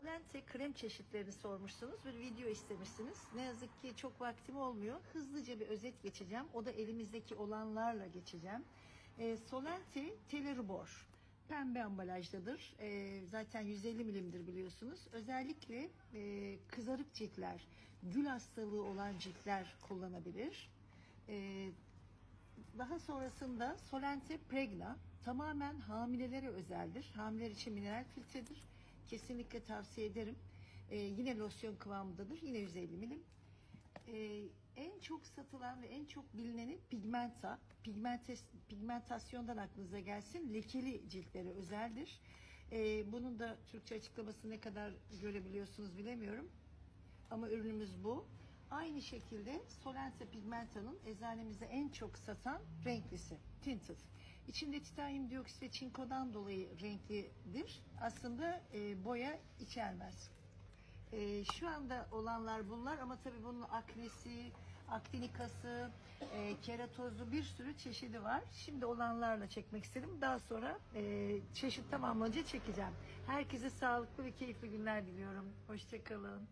Solente krem çeşitlerini sormuşsunuz. Bir video istemişsiniz. Ne yazık ki çok vaktim olmuyor. Hızlıca bir özet geçeceğim. O da elimizdeki olanlarla geçeceğim. E, Solente Telerubor. Pembe ambalajdadır. E, zaten 150 milimdir biliyorsunuz. Özellikle e, kızarık ciltler, gül hastalığı olan ciltler kullanabilir. E, daha sonrasında Solente Pregna tamamen hamilelere özeldir. Hamileler için mineral filtredir. Kesinlikle tavsiye ederim. Ee, yine losyon kıvamındadır. Yine 150 milim. Ee, en çok satılan ve en çok bilineni pigmenta. Pigmentes, pigmentasyondan aklınıza gelsin. Lekeli ciltlere özeldir. Ee, bunun da Türkçe açıklaması ne kadar görebiliyorsunuz bilemiyorum. Ama ürünümüz bu. Aynı şekilde Solente Pigmenta'nın eczanemizde en çok satan renklisi. Tinted. İçinde titanyum dioksit ve çinkodan dolayı renklidir. Aslında e, boya içermez. E, şu anda olanlar bunlar ama tabii bunun aknesi, aktinikası, e, keratozu bir sürü çeşidi var. Şimdi olanlarla çekmek istedim. Daha sonra e, çeşit tamamlanınca çekeceğim. Herkese sağlıklı ve keyifli günler diliyorum. Hoşçakalın.